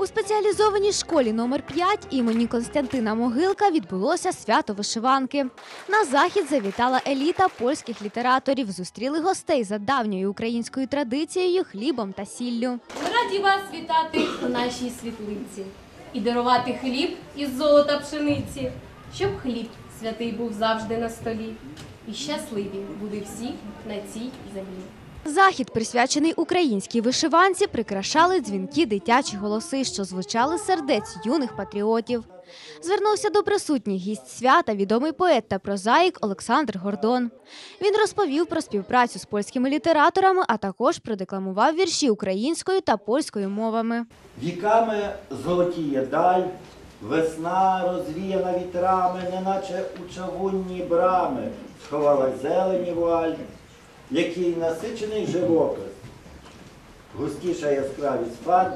У спеціалізованій школі номер 5 імені Константина Могилка відбулося свято вишиванки. На захід завітала еліта польських літераторів. Зустріли гостей за давньою українською традицією хлібом та сіллю. Ми раді вас вітати у нашій світлиці і дарувати хліб із золота пшениці, щоб хліб святий був завжди на столі, і щасливі були всі на цій землі. Захід, присвячений українській вишиванці, прикрашали дзвінки дитячі голоси, що звучали сердець юних патріотів. Звернувся до присутніх гість свята відомий поет та прозаїк Олександр Гордон. Він розповів про співпрацю з польськими літераторами, а також продекламував вірші українською та польською мовами. Віками золотіє даль, весна розвіяна вітрами, неначе у чавунні брами, сховалась зелені вуаль, який насичений живопис, густіша яскравість фарб.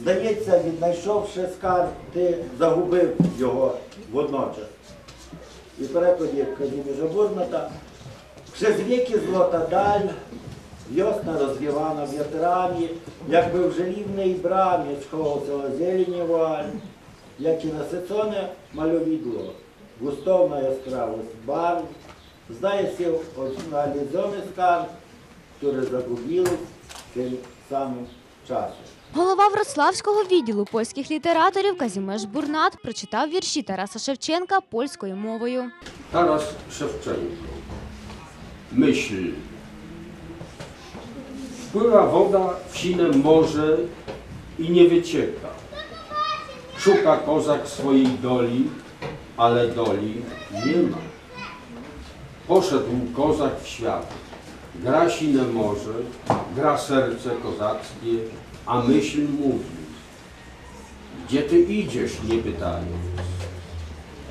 Здається, віднайшовши скарб, ти загубив його водночас. І в перекладі Казіміжа Бурната Przez wieki złota dal, wiosna rozwiewana wiatrami, jakby w żeliwnej bramie schował zielenie wal, jakie nasycone malowidło, gustowna jaskrawość barw, zdaje się odnaleziony skarb, który zagubiły w tym samym czasie. Голова Вроцлавського відділу польських літераторів Казімеш Бурнат прочитав вірші Тараса Шевченка польською мовою. Taras Szewczenko. Myśl. Wpływa woda w sine morze i nie wycieka. Szuka kozak swojej doli, ale doli nie ma. Poszedł kozak w świat. Gra sine morze, gra serce kozackie, a myśl mówi. Gdzie ty idziesz, nie pytając?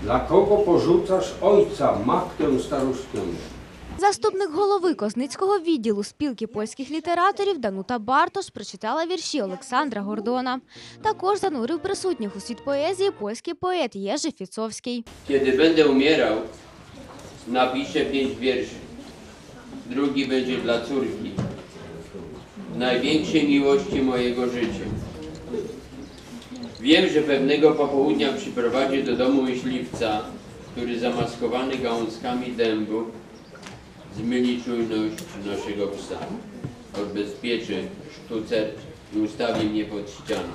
Dla kogo porzucasz ojca, matkę staruszkę? Заступник голови Козницького відділу спілки польських літераторів Данута Бартош прочитала вірші Олександра Гордона. Також занурив присутніх у світ поезії польський поет Єжи Фіцовський. Kiedy będę umierał, napiszę pięć wierszy. Drugi będzie dla córki, największej miłości mojego życia. Wiem, że pewnego popołudnia przyprowadzi do domu myśliwca, który zamaskowany gałązkami dębu zmyli czujność naszego psa. Odbezpieczy sztucer i ustawi mnie pod ścianą.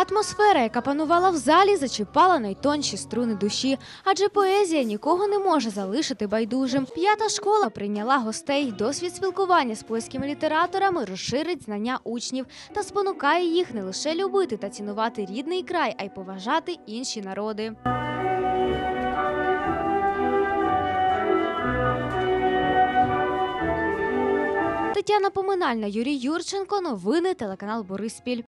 Атмосфера, яка панувала в залі, зачіпала найтонші струни душі, адже поезія нікого не може залишити байдужим. П'ята школа прийняла гостей. Досвід спілкування з польськими літераторами розширить знання учнів та спонукає їх не лише любити та цінувати рідний край, а й поважати інші народи. Тетяна Поминальна, Юрій Юрченко. Новини телеканал Бориспіль.